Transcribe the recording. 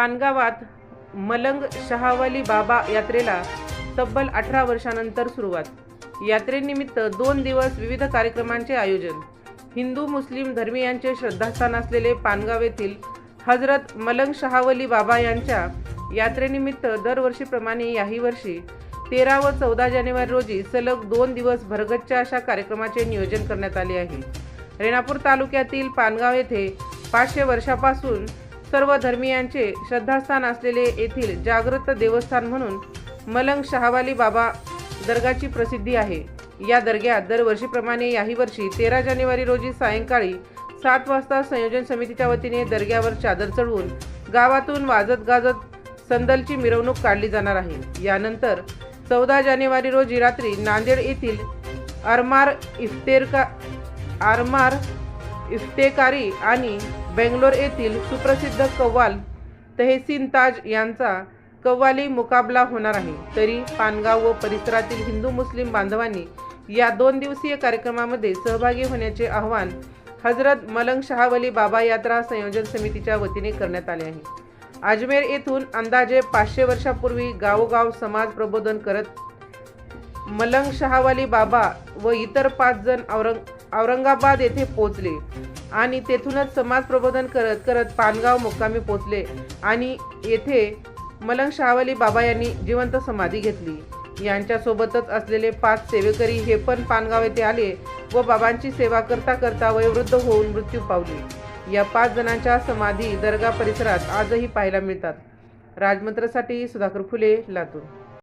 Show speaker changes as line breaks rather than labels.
पानगावात मलंग शहावली बाबा यात्रेला तब्बल अठरा वर्षानंतर सुरुवात. यात्रेनिमित्त दोन दिवस विविध कार्यक्रमांचे आयोजन. हिंदू मुस्लिम धर्मियांचे श्रद्धास्थान असलेले पानगाव येथील हजरत मलंग शहावली बाबा यांच्या यात्रेनिमित्त दरवर्षीप्रमाणे याही वर्षी तेरा व चौदा जानेवारी रोजी सलग दोन दिवस भरगच्च्या अशा कार्यक्रमाचे नियोजन करण्यात आले आहे. रेणापूर तालुक्यातील पानगाव येथे पाचशे वर्षापासून सर्व धर्मियांचे श्रद्धास्थान असलेले येथील जागृत देवस्थान म्हणून मलंग शहावाली बाबा दर्गाची प्रसिद्धी आहे. या दर्ग्यात दरवर्षीप्रमाणे याही वर्षी तेरा जानेवारी रोजी सायंकाळी सात वाजता संयोजन समितीच्या वतीने दर्ग्यावर चादर चढवून गावातून वाजत गाजत संदलची मिरवणूक काढली जाणार आहे. यानंतर चौदा जानेवारी रोजी रात्री नांदेड येथील अरमार इफ्तेरका आरमार इफ्तेकारी आणि बेंगलोर येथील सुप्रसिद्ध कव्वाल तहसीन ताज यांचा कव्वाली मुकाबला होणार आहे. तरी पानगाव व परिसरातील हिंदू मुस्लिम बांधवांनी या दोन दिवसीय कार्यक्रमामध्ये सहभागी होण्याचे आवाहन हजरत मलंग शहावली बाबा यात्रा संयोजन समितीच्या वतीने करण्यात आले आहे. अजमेर येथून अंदाजे पाचशे वर्षापूर्वी गावोगाव समाज प्रबोधन करत मलंग शहावाली बाबा व इतर पाच जण औरंग औरंगाबाद येथे पोचले आणि तेथूनच समाज प्रबोधन करत करत पानगाव मुक्कामी पोचले आणि येथे मलंग शहावाली बाबा यांनी जिवंत समाधी घेतली. यांच्यासोबतच असलेले पाच सेवेकरी हे पण पानगाव येथे आले व बाबांची सेवा करता करता वयोवृद्ध होऊन मृत्यू पावले. या पाच जणांच्या समाधी दर्गा परिसरात आजही पाहायला मिळतात. राजमंत्रसाठी सुधाकर फुले लातूर.